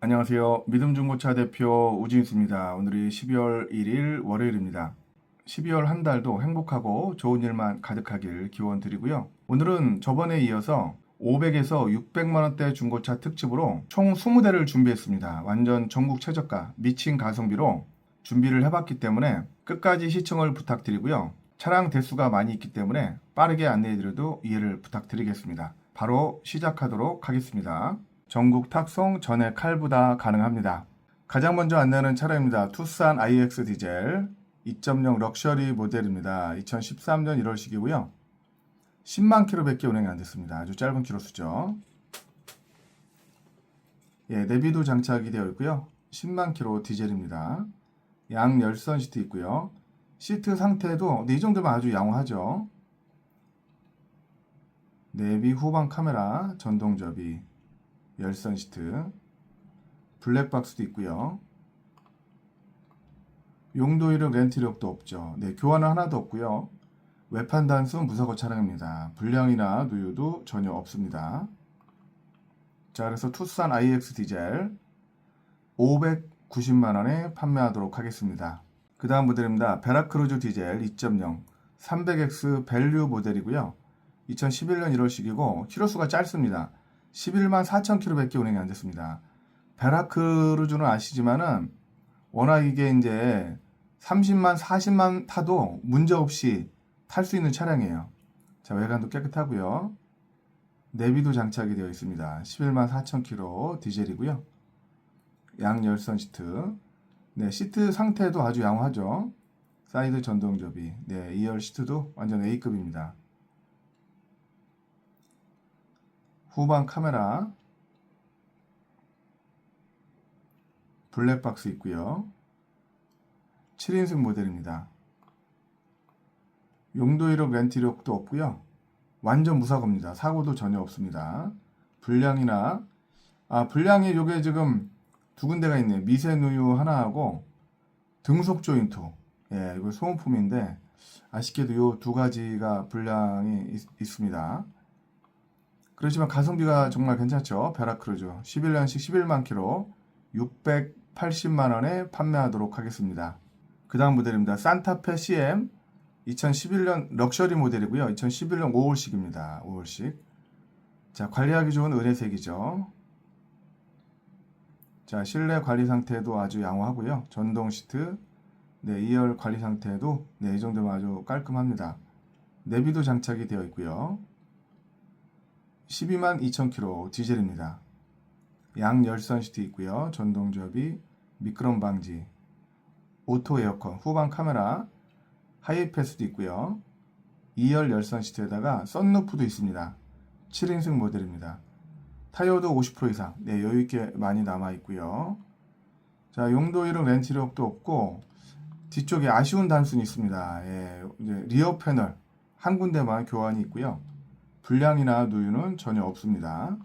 안녕하세요. 믿음중고차 대표 우진수입니다. 오늘이 12월 1일 월요일입니다. 12월 한 달도 행복하고 좋은 일만 가득하길 기원 드리고요. 오늘은 저번에 이어서 500에서 600만 원대 중고차 특집으로 총 20대를 준비했습니다. 완전 전국 최저가 미친 가성비로 준비를 해봤기 때문에 끝까지 시청을 부탁드리고요. 차량 대수가 많이 있기 때문에 빠르게 안내해드려도 이해를 부탁드리겠습니다. 바로 시작하도록 하겠습니다. 전국 탁송 전액 칼부다 가능합니다. 가장 먼저 안내하는 차량입니다. 투싼 iX 디젤 2.0 럭셔리 모델입니다. 2013년 1월식이고요. 10만 킬로밖에 운행이 안 됐습니다. 아주 짧은 키로수죠. 예, 내비도 장착이 되어 있고요. 10만 킬로 디젤입니다. 양 열선 시트 있고요. 시트 상태도 네, 이 정도면 아주 양호하죠. 내비 후방 카메라 전동 접이 열선 시트 블랙박스도 있고요. 용도 이력 렌트 이력도 없죠. 네, 교환은 하나도 없고요. 외판 단순 무사고 차량입니다. 불량이나 누유도 전혀 없습니다. 자, 그래서 투싼 iX 디젤 590만 원에 판매하도록 하겠습니다. 그 다음 모델입니다. 베라크루즈 디젤 2.0 300X 밸류 모델이고요. 2011년 1월식이고 키로수가 짧습니다. 11만 4천 킬로밖에 운행이 안 됐습니다. 베라크루즈는 아시지만은 워낙 이게 이제 30만 40만 타도 문제없이 탈 수 있는 차량이에요. 자 외관도 깨끗하고요. 내비도 장착이 되어 있습니다. 11만 4천 킬로 디젤이고요. 양열선 시트. 네 시트 상태도 아주 양호하죠. 사이드 전동 접이. 네 2열 시트도 완전 A급입니다. 후방 카메라 블랙박스 있고요. 7인승 모델입니다. 용도 이력 렌트 이력도 없고요. 완전 무사고입니다. 사고도 전혀 없습니다. 불량이나 아 불량이 요게 지금 두 군데가 있네요. 미세 누유 하나하고 등속 조인트. 예, 이거 소모품인데 아쉽게도 요 두 가지가 불량이 있, 있습니다. 그렇지만 가성비가 정말 괜찮죠. 베라크루즈 11년식 11만 킬로 680만 원에 판매하도록 하겠습니다. 그 다음 모델입니다. 산타페 CM 2011년 럭셔리 모델이고요. 2011년 5월식입니다. 5월식. 자, 관리하기 좋은 은혜색이죠. 자, 실내 관리 상태도 아주 양호하고요. 전동 시트, 네, 2열 관리 상태도 네, 이 정도면 아주 깔끔합니다. 내비도 장착이 되어 있고요. 12만 2,000km 디젤입니다. 양 열선 시트 있고요. 전동 접이, 미끄럼 방지, 오토 에어컨, 후방 카메라, 하이 패스도 있고요. 2열 열선 시트에다가 썬루프도 있습니다. 7인승 모델입니다. 타이어도 50% 이상, 네, 여유있게 많이 남아 있고요. 자, 용도 이력 렌트 이력도 없고, 뒤쪽에 아쉬운 단순이 있습니다. 예, 리어 패널 한 군데만 교환이 있고요. 불량이나 누유는 전혀 없습니다.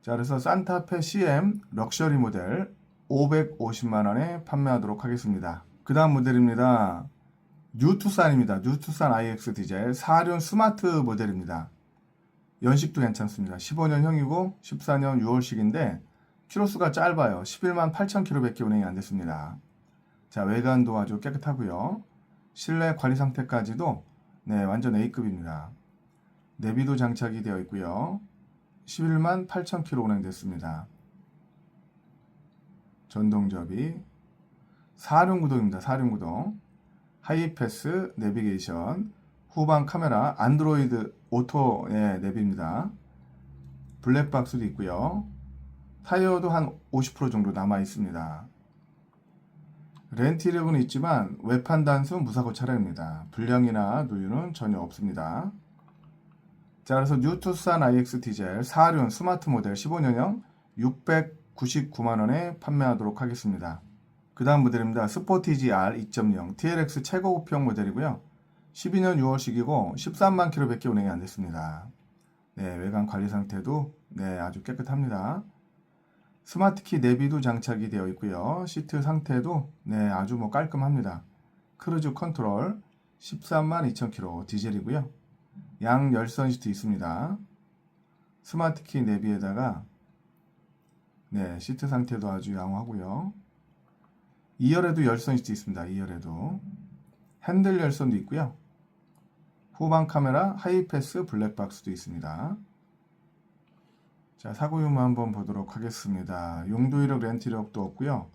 자, 그래서 산타페 CM 럭셔리 모델 550만 원에 판매하도록 하겠습니다. 그 다음 모델입니다. 뉴투산입니다. 뉴투산 iX 디젤 4륜 스마트 모델입니다. 연식도 괜찮습니다. 15년형이고 14년 6월식인데 키로수가 짧아요. 11만 8천 킬로밖에 운행이 안 됐습니다. 자, 외관도 아주 깨끗하고요. 실내 관리 상태까지도 네, 완전 A급입니다. 내비도 장착이 되어 있고요. 11만 8천 킬로 운행됐습니다. 전동접이 4륜 구동입니다. 4륜 구동. 하이패스 내비게이션, 후방 카메라, 안드로이드 오토의 내비입니다. 블랙박스도 있고요. 타이어도 한 50% 정도 남아 있습니다. 렌트 이력은 있지만 외판 단순 무사고 차량입니다. 불량이나 누유는 전혀 없습니다. 자, 그래서 뉴투산 iX 디젤 4륜 스마트 모델 15년형 699만 원에 판매하도록 하겠습니다. 그 다음 모델입니다. 스포티지 R 2.0 TLX 최고급형 모델이고요. 12년 6월식이고 13만 킬로밖에 운행이 안 됐습니다. 네, 외관 관리 상태도 네, 아주 깨끗합니다. 스마트키 내비도 장착이 되어 있고요. 시트 상태도 네, 아주 뭐 깔끔합니다. 크루즈 컨트롤 13만 2천 킬로 디젤이고요. 양 열선 시트 있습니다. 스마트키 내비에다가 네, 시트 상태도 아주 양호하고요. 2열에도 열선 시트 있습니다. 2열에도 핸들 열선도 있고요. 후방 카메라 하이패스 블랙박스도 있습니다. 자, 사고 유무 한번 보도록 하겠습니다. 용도 이력 렌트 이력도 없고요.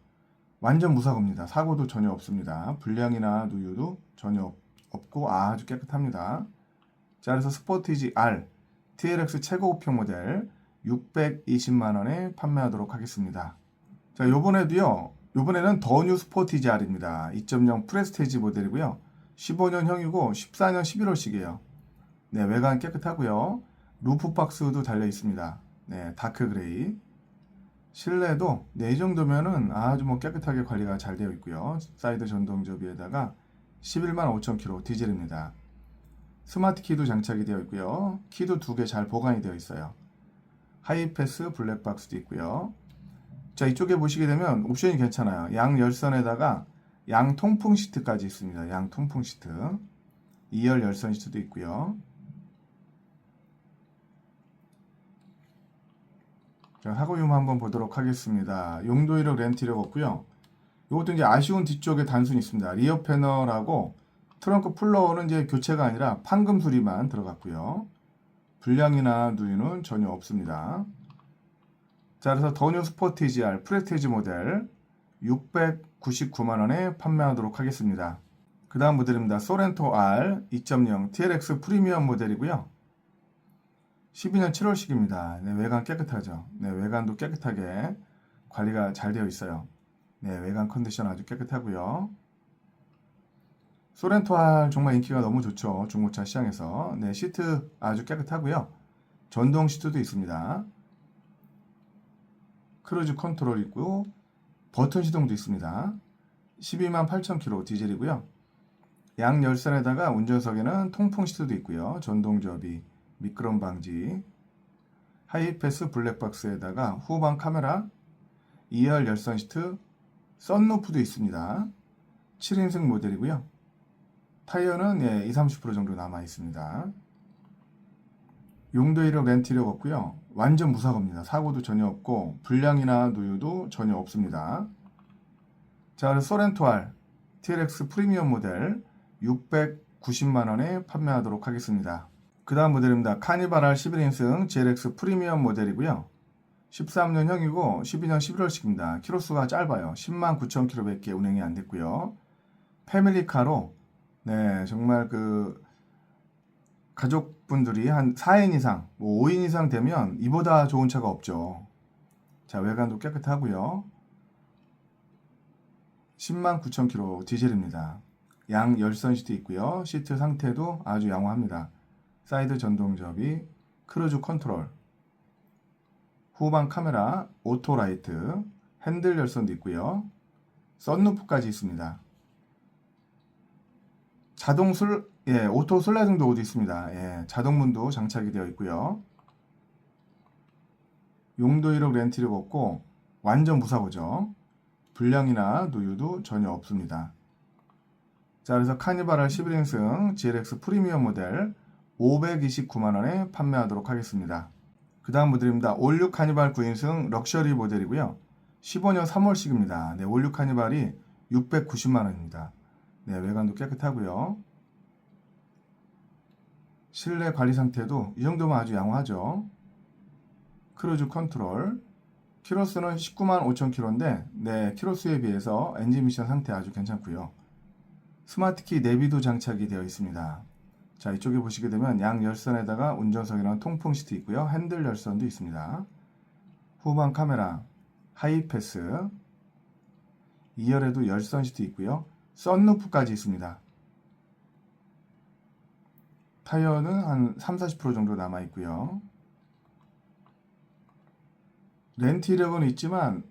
완전 무사고입니다. 사고도 전혀 없습니다. 불량이나 누유도 전혀 없- 없고 아주 깨끗합니다. 자, 그래서 스포티지 R TLX 최고급형 모델 620만 원에 판매하도록 하겠습니다. 자, 요번에도요. 요번에는 더 뉴 스포티지 R입니다. 2.0 프레스테이지 모델이고요. 15년형이고 14년 11월식이에요. 네, 외관 깨끗하고요. 루프 박스도 달려 있습니다. 네, 다크 그레이. 실내도 네, 이 정도면은 아주 뭐 깨끗하게 관리가 잘 되어 있고요. 사이드 전동 접이에다가 11만 5천 킬로 디젤입니다. 스마트 키도 장착이 되어 있고요. 키도 두 개 잘 보관이 되어 있어요. 하이패스 블랙박스도 있고요. 자, 이쪽에 보시게 되면 옵션이 괜찮아요. 양 열선에다가 양 통풍 시트까지 있습니다. 양 통풍 시트. 2열 열선 시트도 있고요. 자, 사고 유무 한번 보도록 하겠습니다. 용도 이력 렌트 이력 없고요. 이것도 이제 아쉬운 뒤쪽에 단순히 있습니다. 리어 패널하고 트렁크 플러어는 이제 교체가 아니라 판금 수리만 들어갔고요. 불량이나 누유는 전혀 없습니다. 자, 그래서 더뉴 스포티지 R 프레스티지 모델 699만 원에 판매하도록 하겠습니다. 그 다음 모델입니다. 소렌토 R 2.0 TLX 프리미엄 모델이고요. 12년 7월식입니다. 네, 외관 깨끗하죠. 네, 외관도 깨끗하게 관리가 잘 되어 있어요. 네, 외관 컨디션 아주 깨끗하고요. 소렌토 R 정말 인기가 너무 좋죠. 중고차 시장에서. 네, 시트 아주 깨끗하고요. 전동 시트도 있습니다. 크루즈 컨트롤 있고 버튼 시동도 있습니다. 12만 8천 킬로 디젤이고요. 양 열선에다가 운전석에는 통풍 시트도 있고요. 전동 접이, 미끄럼 방지, 하이패스 블랙박스에다가 후방 카메라, 2열 열선 시트, 썬루프도 있습니다. 7인승 모델이고요. 타이어는 예, 20, 30% 정도 남아 있습니다. 용도 이력 렌트 이력 없고요. 완전 무사고입니다. 사고도 전혀 없고 불량이나 누유도 전혀 없습니다. 자, 그래서 소렌토 R TLX 프리미엄 모델 690만 원에 판매하도록 하겠습니다. 그 다음 모델입니다. 카니발 R 11인승 GLX 프리미엄 모델이고요. 13년형이고 12년 11월식입니다. 키로수가 짧아요. 10만 9천 킬로밖에 운행이 안 됐고요. 패밀리카로 네 정말 그 가족분들이 한 4인 이상, 뭐 5인 이상 되면 이보다 좋은 차가 없죠. 자, 외관도 깨끗하고요. 10만 9천 킬로 디젤입니다. 양 열선 시트 있고요. 시트 상태도 아주 양호합니다. 사이드 전동 접이, 크루즈 컨트롤, 후방 카메라, 오토 라이트, 핸들 열선도 있고요. 썬루프까지 있습니다. 자동 술, 예, 오토 슬라이딩 도어도 있습니다. 예, 자동문도 장착이 되어 있고요. 용도 이력 렌트 이력 없고 완전 무사고죠. 불량이나 누유도 전혀 없습니다. 자, 그래서 카니발 R 11인승 GLX 프리미엄 모델 529만 원에 판매하도록 하겠습니다. 그 다음 모델입니다. 올류 카니발 9인승 럭셔리 모델이고요. 15년 3월식입니다. 네, 올류 카니발이 690만 원입니다. 네, 외관도 깨끗하고요. 실내 관리 상태도 이 정도면 아주 양호하죠. 크루즈 컨트롤. 키로수는 19만 5천 킬로인데, 네, 키로수에 비해서 엔진 미션 상태 아주 괜찮고요. 스마트키 내비도 장착이 되어 있습니다. 자, 이쪽에 보시게 되면 양 열선에다가 운전석이랑 통풍 시트 있고요. 핸들 열선도 있습니다. 후방 카메라, 하이패스, 2열에도 열선 시트 있고요. 썬루프까지 있습니다. 타이어는 한 3, 40% 정도 남아 있고요. 렌트 이력은 있지만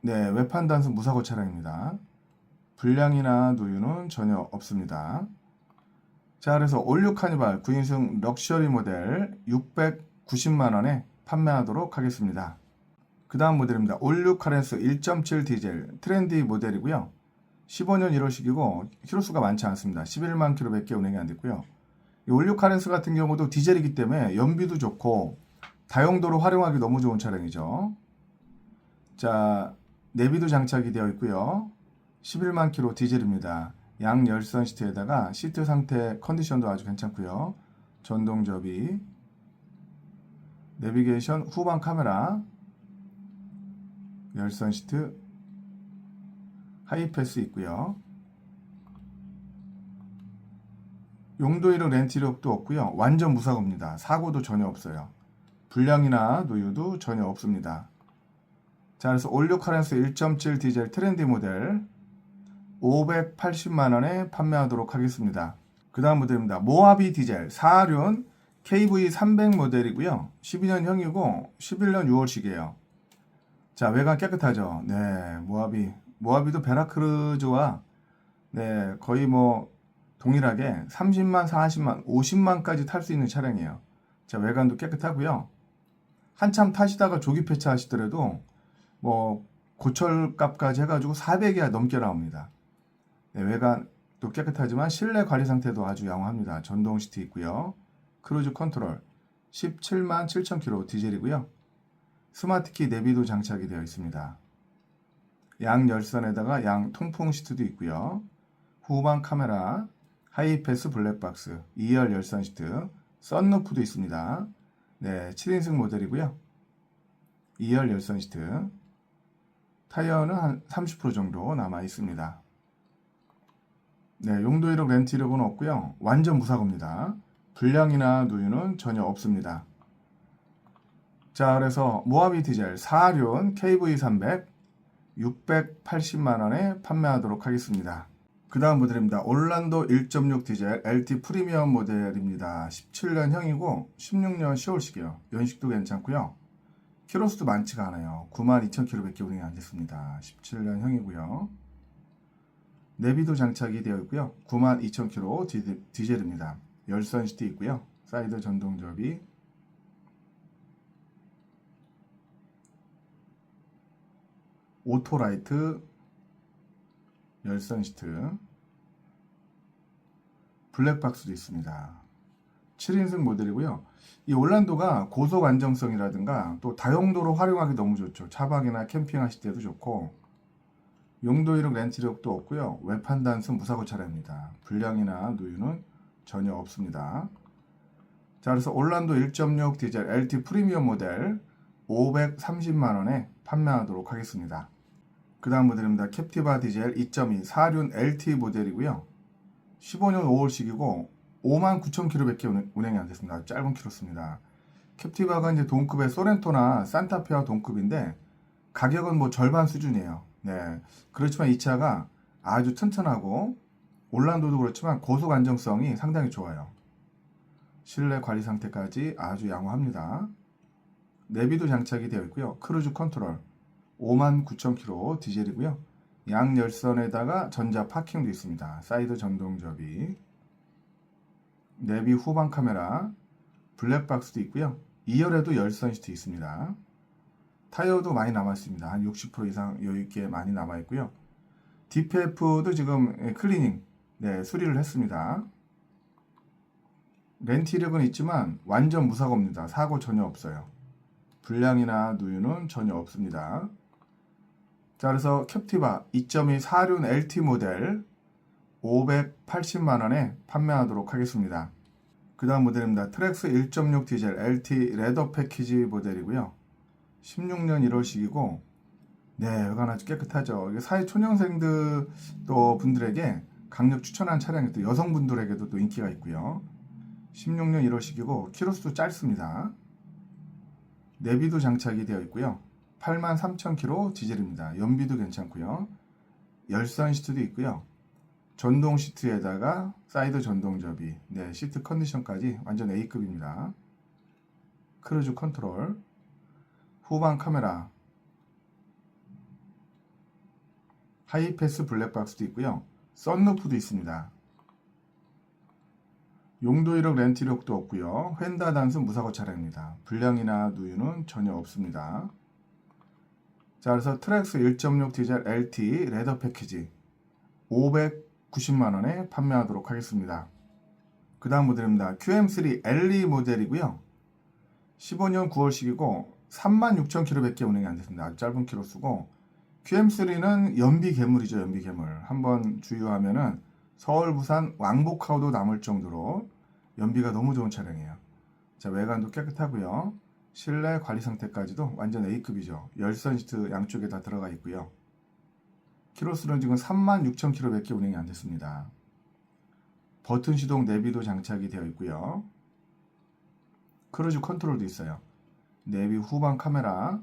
네, 외판 단순 무사고 차량입니다. 불량이나 누유는 전혀 없습니다. 자, 그래서 올류 카니발 9인승 럭셔리 모델 690만 원에 판매하도록 하겠습니다. 그 다음 모델입니다. 올류 카렌스 1.7 디젤 트렌디 모델이고요. 15년 1월식이고 키로수가 많지 않습니다. 11만 킬로밖에 운행이 안 됐고요. 이 올류 카렌스 같은 경우도 디젤이기 때문에 연비도 좋고 다용도로 활용하기 너무 좋은 차량이죠. 자, 내비도 장착이 되어 있고요. 11만 킬로 디젤입니다. 양 열선 시트에다가 시트 상태 컨디션도 아주 괜찮고요. 전동 접이, 내비게이션 후방 카메라, 열선 시트, 하이패스 있고요. 용도 이력 렌트 이력도 없고요. 완전 무사고입니다. 사고도 전혀 없어요. 불량이나 노유도 전혀 없습니다. 자, 그래서 올류 카렌스 1.7 디젤 트렌디 모델 580만 원에 판매하도록 하겠습니다. 그 다음 모델입니다. 모하비 디젤 4륜 KV 300 모델이고요. 12년형이고 11년 6월식이에요. 자, 외관 깨끗하죠. 네, 모하비. 모하비도 베라크루즈와 네, 거의 뭐 동일하게 30만, 40만, 50만까지 탈 수 있는 차량이에요. 자, 외관도 깨끗하고요. 한참 타시다가 조기 폐차하시더라도 뭐 고철값까지 해가지고 400이 넘게 나옵니다. 네, 외관도 깨끗하지만 실내 관리 상태도 아주 양호합니다. 전동 시트 있고요. 크루즈 컨트롤 17만 7천 킬로 디젤이고요. 스마트키 내비도 장착이 되어 있습니다. 양 열선에다가 양 통풍 시트도 있고요. 후방 카메라, 하이패스 블랙박스, 2열 열선 시트, 썬루프도 있습니다. 네, 7인승 모델이고요. 2열 열선 시트. 타이어는 한 30% 정도 남아 있습니다. 네, 용도 이력 렌트 이력은 없고요. 완전 무사고입니다. 불량이나 누유는 전혀 없습니다. 자, 그래서 모하비 디젤 4륜 KV300 680만 원에 판매하도록 하겠습니다. 그 다음 모델입니다. 올란도 1.6 디젤 LT 프리미엄 모델입니다. 17년형이고 16년 10월식이요. 연식도 괜찮고요. 키로수도 많지가 않아요. 92,000km밖에 운행이 안 됐습니다. 17년형이고요. 내비도 장착이 되어 있고요. 92,000km 디- 디젤입니다. 열선 시트 있고요. 사이드 전동 접이 오토라이트 열선 시트 블랙박스도 있습니다. 7인승 모델이고요. 이 올란도가 고속 안정성이라든가 또 다용도로 활용하기 너무 좋죠. 차박이나 캠핑하실 때도 좋고 용도 이력 렌트 이력도 없고요. 외판 단순 무사고 차량입니다. 불량이나 누유는 전혀 없습니다. 자, 그래서 올란도 1.6 디젤 LT 프리미엄 모델 530만 원에 판매하도록 하겠습니다. 그 다음 모델입니다. 캡티바 디젤 2.2 4륜 LT 모델이고요. 15년 5월식이고 5만 9천 킬로밖에 운행- 운행이 안 됐습니다. 짧은 키로수입니다. 캡티바가 이제 동급의 소렌토나 산타페와 동급인데 가격은 뭐 절반 수준이에요. 네. 그렇지만 이 차가 아주 튼튼하고 올란도도 그렇지만 고속 안정성이 상당히 좋아요. 실내 관리 상태까지 아주 양호합니다. 내비도 장착이 되어 있고요. 크루즈 컨트롤 59,000km 디젤이고요. 양 열선에다가 전자 파킹도 있습니다. 사이드 전동 접이 내비 후방 카메라 블랙박스도 있고요. 2열에도 열선 시트 있습니다. 타이어도 많이 남았습니다. 한 60% 이상 여유 있게 많이 남아 있고요. DPF도 지금 예, 클리닝 네, 수리를 했습니다. 렌트 이력은 있지만 완전 무사고입니다. 사고 전혀 없어요. 불량이나 누유는 전혀 없습니다. 자, 그래서 캡티바 2.2 4륜 LT 모델 580만 원에 판매하도록 하겠습니다. 그 다음 모델입니다. 트랙스 1.6 디젤 LT 레더 패키지 모델이고요. 16년 1월식이고 네, 외관 아주 깨끗하죠. 이게 사회 초년생들 또 분들에게 강력 추천한 차량이 또 여성분들에게도 또 인기가 있고요. 16년 1월식이고 키로수도 짧습니다. 내비도 장착이 되어 있고요. 83,000km 디젤입니다. 연비도 괜찮고요. 열선 시트도 있고요. 전동 시트에다가 사이드 전동 접이, 네, 시트 컨디션까지 완전 A급입니다. 크루즈 컨트롤, 후방 카메라, 하이패스 블랙박스도 있고요. 썬루프도 있습니다. 용도 이력 렌트 이력도 없고요. 휀다 단순 무사고 차량입니다. 불량이나 누유는 전혀 없습니다. 자, 그래서 트랙스 1.6 디젤 LT 레더 패키지 590만 원에 판매하도록 하겠습니다. 그 다음 모델입니다. QM3 LE 모델이고요. 15년 9월식이고 36,000km밖에 운행이 안 됐습니다. 짧은 키로수고 QM3는 연비 괴물이죠. 연비 괴물. 한번 주유하면은 서울 부산 왕복하고도 남을 정도로 연비가 너무 좋은 차량이에요. 자 외관도 깨끗하고요. 실내 관리 상태까지도 완전 A급이죠. 열선 시트 양쪽에 다 들어가 있고요. 키로수는 지금 36,000km밖에 운행이 안 됐습니다. 버튼 시동 내비도 장착이 되어 있고요. 크루즈 컨트롤도 있어요. 내비 후방 카메라.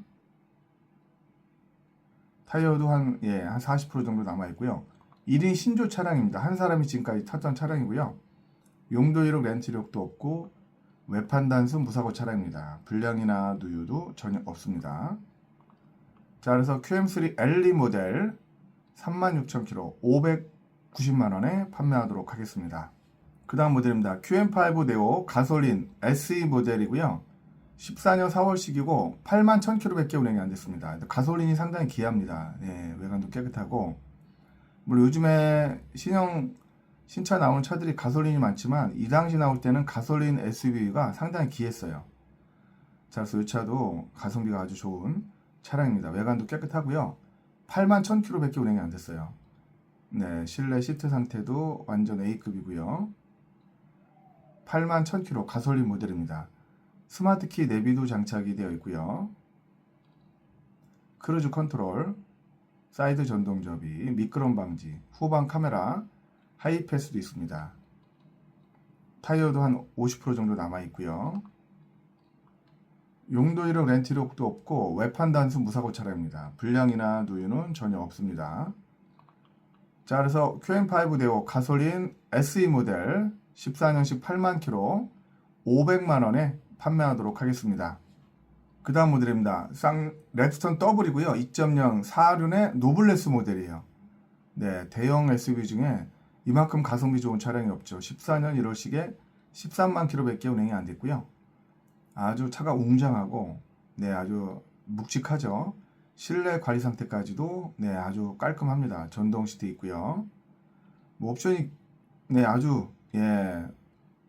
타이어도 한, 예, 한 40% 정도 남아 있고요. 1인 신조 차량입니다. 한 사람이 지금까지 탔던 차량이고요. 용도 이력 렌트 이력도 없고 외판 단수 무사고 차량입니다. 불량이나 누유도 전혀 없습니다. 자, 그래서 QM3 LE 모델 36,000km 590만 원에 판매하도록 하겠습니다. 그 다음 모델입니다. QM5 네오 가솔린 SE 모델이고요. 14년 4월식이고 8만 1000km밖에 운행이 안 됐습니다. 가솔린이 상당히 귀합니다. 예, 외관도 깨끗하고 물론 요즘에 신형 신차 나오는 차들이 가솔린이 많지만 이 당시 나올 때는 가솔린 SUV가 상당히 귀했어요. 자, 그래서 이 차도 가성비가 아주 좋은 차량입니다. 외관도 깨끗하고요. 8만 1000km밖에 운행이 안 됐어요. 네, 실내 시트 상태도 완전 A급이고요. 8만 1000km 가솔린 모델입니다. 스마트키 내비도 장착이 되어 있고요. 크루즈 컨트롤, 사이드 전동 접이, 미끄럼 방지, 후방 카메라, 하이패스도 있습니다. 타이어도 한 50% 정도 남아 있고요. 용도 이력 렌트 이력도 없고 외판 단수 무사고 차량입니다. 불량이나 누유는 전혀 없습니다. 자, 그래서 QM5 네오 가솔린 SE 모델 14년식 8만 킬로 500만 원에 판매하도록 하겠습니다. 그 다음 모델입니다. 쌍 렉스턴 더블이고요. 2.0 4륜의 노블레스 모델이에요. 네, 대형 SUV 중에 이만큼 가성비 좋은 차량이 없죠. 14년 1월식에 13만 킬로밖에 운행이 안 됐고요. 아주 차가 웅장하고 네, 아주 묵직하죠. 실내 관리 상태까지도 네, 아주 깔끔합니다. 전동 시트 있고요. 뭐 옵션이 네, 아주 예,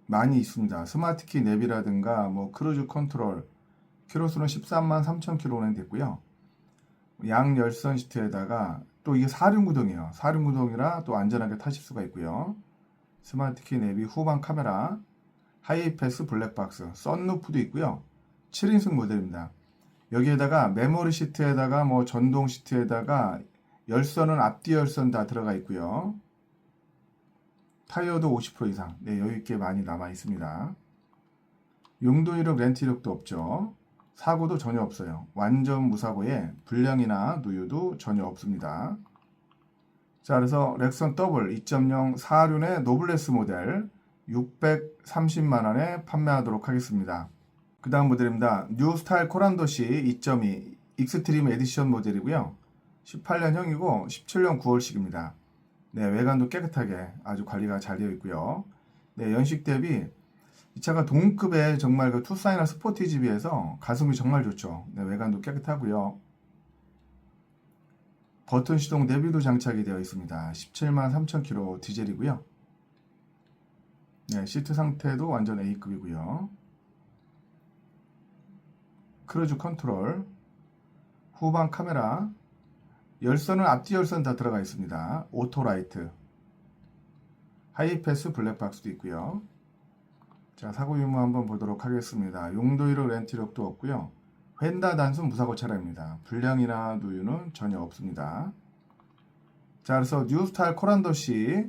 많이 있습니다. 스마트키 내비라든가 뭐 크루즈 컨트롤 키로수는 13만 3천 킬로 운행 됐고요. 양 열선 시트에다가 또 이게 사륜구동이에요. 사륜구동이라 또 안전하게 타실 수가 있고요. 스마트키 내비 후방 카메라, 하이패스 블랙박스, 썬루프도 있고요. 7인승 모델입니다. 여기에다가 메모리 시트에다가 뭐 전동 시트에다가 열선은 앞뒤 열선 다 들어가 있고요. 타이어도 50% 이상 네, 여유 있게 많이 남아 있습니다. 용도 이력 렌트 이력도 없죠. 사고도 전혀 없어요. 완전 무사고에 불량이나 누유도 전혀 없습니다. 자, 그래서 렉선 더블 2.0 4륜의 노블레스 모델 630만 원에 판매하도록 하겠습니다. 그 다음 모델입니다. 뉴 스타일 코란도시 2.2 익스트림 에디션 모델이고요. 18년형이고 17년 9월식입니다. 네, 외관도 깨끗하게 아주 관리가 잘 되어 있고요. 네, 연식 대비 이 차가 동급의 정말 그 투사이나 스포티지 비해서 가성비 정말 좋죠. 네, 외관도 깨끗하고요. 버튼 시동 내비도 장착이 되어 있습니다. 17만 3천 킬로 디젤이고요. 네, 시트 상태도 완전 A급이고요. 크루즈 컨트롤, 후방 카메라, 열선은 앞뒤 열선 다 들어가 있습니다. 오토라이트, 하이패스 블랙박스도 있고요. 자, 사고 유무 한번 보도록 하겠습니다. 용도 이력 렌트 이력도 없고요. 휀다 단순 무사고 차량입니다. 불량이나 누유는 전혀 없습니다. 자, 그래서 뉴스타일 코란도시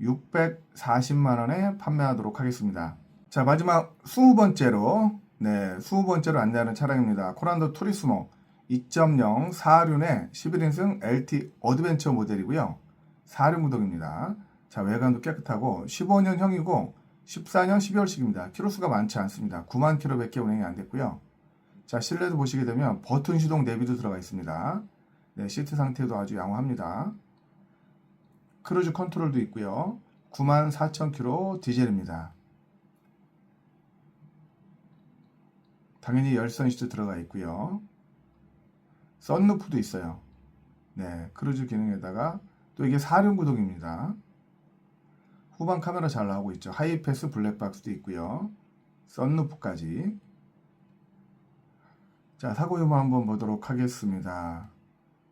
640만 원에 판매하도록 하겠습니다. 자, 마지막 20번째로 네, 20번째로 안내하는 차량입니다. 코란도 투리스모 2.0 4륜의 11인승 LT 어드벤처 모델이고요. 4륜 구동입니다. 자, 외관도 깨끗하고 15년형이고 14년 12월식입니다. 키로수가 많지 않습니다. 9만 킬로밖에 운행이 안 됐고요. 자, 실내도 보시게 되면 버튼 시동 내비도 들어가 있습니다. 네, 시트 상태도 아주 양호합니다. 크루즈 컨트롤도 있고요. 9만 4천 킬로 디젤입니다. 당연히 열선 시트 들어가 있고요. 썬루프도 있어요. 네, 크루즈 기능에다가 또 이게 사륜 구동입니다. 후방 카메라 잘 나오고 있죠. 하이패스 블랙박스도 있고요. 썬루프까지. 자, 사고 유무 한번 보도록 하겠습니다.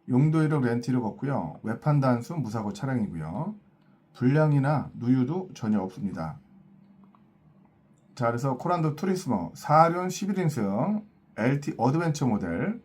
용도 이력 렌트 이력 없고요. 외판 단수 무사고 차량이고요. 불량이나 누유도 전혀 없습니다. 자, 그래서 코란도 투리스모 4륜 11인승 LT 어드벤처 모델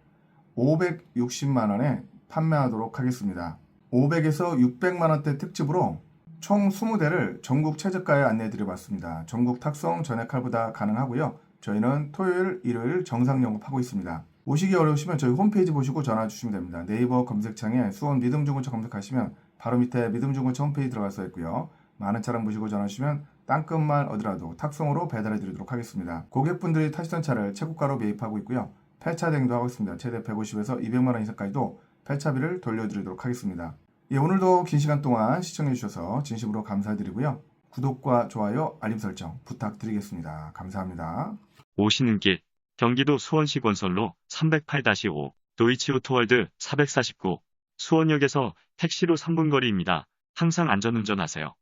560만 원에 판매하도록 하겠습니다. 500에서 600만 원대 특집으로 총 20대를 전국 최저가에 안내해 드려 봤습니다. 전국 탁송 전액 할부다 가능하고요. 저희는 토요일, 일요일 정상 영업하고 있습니다. 오시기 어려우시면 저희 홈페이지 보시고 전화 주시면 됩니다. 네이버 검색창에 수원 믿음중고차 검색하시면 바로 밑에 믿음중고차 홈페이지 들어갈 수 있고요. 많은 차량 보시고 전화 주시면 땅끝만 어디라도 탁송으로 배달해 드리도록 하겠습니다. 고객분들이 타시던 차를 최고가로 매입하고 있고요. 폐차 대행도 하고 있습니다. 최대 150에서 200만 원 이상까지도 폐차비를 돌려드리도록 하겠습니다. 예, 오늘도 긴 시간 동안 시청해 주셔서 진심으로 감사드리고요. 구독과 좋아요, 알림 설정 부탁드리겠습니다. 감사합니다. 오시는 길 경기도 수원시 건설로 308-5 도이치오토월드 449 수원역에서 택시로 3분 거리입니다. 항상 안전운전하세요.